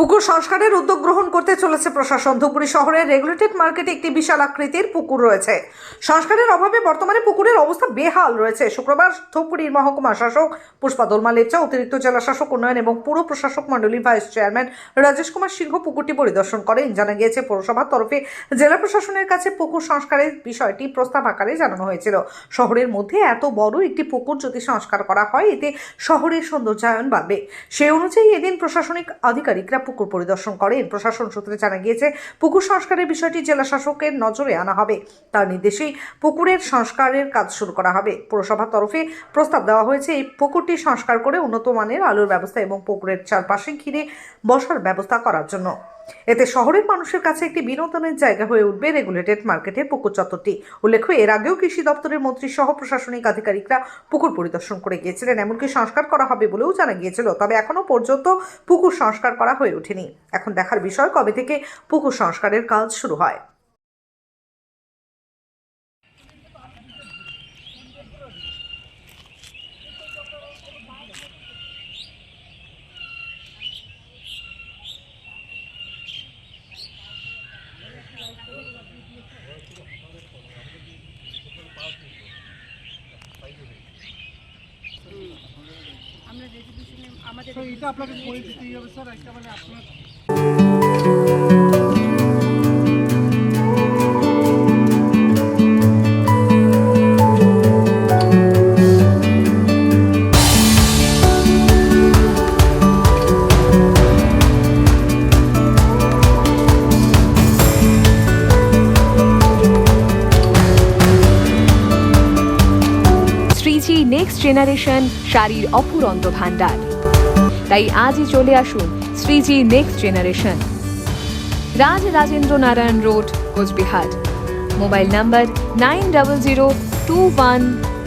পুকুর সংস্কারের উদ্যোগ গ্রহণ করতে চলেছে প্রশাসন। ধুপগুড়ি শহরের রেগুলেটেড মার্কেটে একটি বিশাল আকৃতির পুকুর রয়েছে। সংস্কারের অভাবে বর্তমানে পুকুরের অবস্থা বেহাল রয়েছে। শুক্রবার ধূপগুড়ির মহকুমা শাসক পুষ্পা দোলমা লেপচা, অতিরিক্ত জেলা শাসক উন্নয়ন এবং পুর প্রশাসক মণ্ডলীর ভাইস চেয়ারম্যান রাজেশ কুমার সিংহ পুকুরটি পরিদর্শন করেন। জানা গিয়েছে, পৌরসভার তরফে জেলা প্রশাসনের কাছে পুকুর সংস্কারের বিষয়টি প্রস্তাব আকারে জানানো হয়েছিল। শহরের মধ্যে এত বড় একটি পুকুর যদি সংস্কার করা হয়, এতে শহরের সৌন্দর্যায়ন বাড়বে। সেই অনুযায়ী এদিন প্রশাসনিক আধিকারিকরা পুকুর পরিদর্শন করেন প্রশাসন সূত্রে জানা গিয়েছে, পুকুর সংস্কারের বিষয়টি জেলা শাসকের নজরে আনা হবে। তার নির্দেশেই পুকুরের সংস্কারের কাজ শুরু করা হবে। পুরসভার তরফে প্রস্তাব দেওয়া হয়েছে, এই পুকুরটি সংস্কার করে উন্নত মানের আলোর ব্যবস্থা এবং পুকুরের চারপাশে ঘিরে বসার ব্যবস্থা করার জন্য। এতে শহরের মানুষের কাছে একটি বিনোদনের জায়গা হয়ে উঠবে রেগুলেটেড মার্কেটের পুকুর চত্বরটি। উল্লেখ্য, এর আগেও কৃষি দপ্তরের মন্ত্রী সহ প্রশাসনিক আধিকারিকরা পুকুর পরিদর্শন করে গিয়েছিলেন। এমনকি সংস্কার করা হবে বলেও জানা গিয়েছিল, তবে এখনও পর্যন্ত পুকুর সংস্কার করা হয়ে ওঠেনি। এখন দেখার বিষয়, কবে থেকে পুকুর সংস্কারের কাজ শুরু হয়? আমাদের তো এটা আপনাকে করে হবে স্যার একটা মানে আপনার শ্রীজি নেক্সট জেনারেশন শাড়ির অফুরন্ত ভান্ডার তাই আজই চলে আসুন Shreeji next generation Raj Rajendra Narayan road, Coochbehar. Mobile number nine zero two one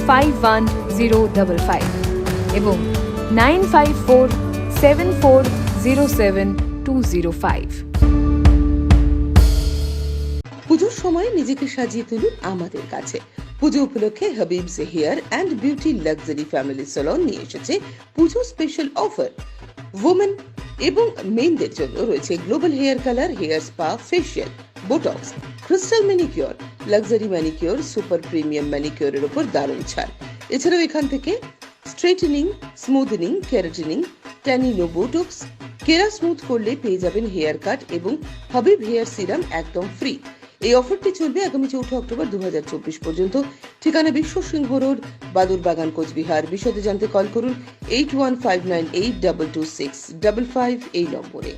five one zero double five এবং nine five four seven four zero seven two zero five. পুজোর সময় নিজেকে সাজিয়ে তুলুন আমাদের কাছে। পুজো উপলক্ষে Habib's hair and beauty luxury family salon নিয়ে এসেছে পুজো স্পেশাল অফার ওমেন এবং মেনদের জন্য রয়েছে global hair colour hair spa facial Botox crystal manicure luxury manicure super premium ম্যানিকিওরের উপর দারুণ ছাড়। এছাড়াও এখান থেকে straightening smoothening keratining Tanino Botox kera smooth করলে পেয়ে যাবেন হেয়ার কাট এবং হাবিব হেয়ার সিরাম একদম ফ্রি এই অফারটি চলবে আগামী চৌঠা অক্টোবর দু হাজার চব্বিশ পর্যন্ত। ঠিকানা বিশ্ব সিংহ রোড বাদুর বাগান, কোচবিহার। বিশদে জানতে কল করুন eight one five nine eight double two six double five এই নম্বরে।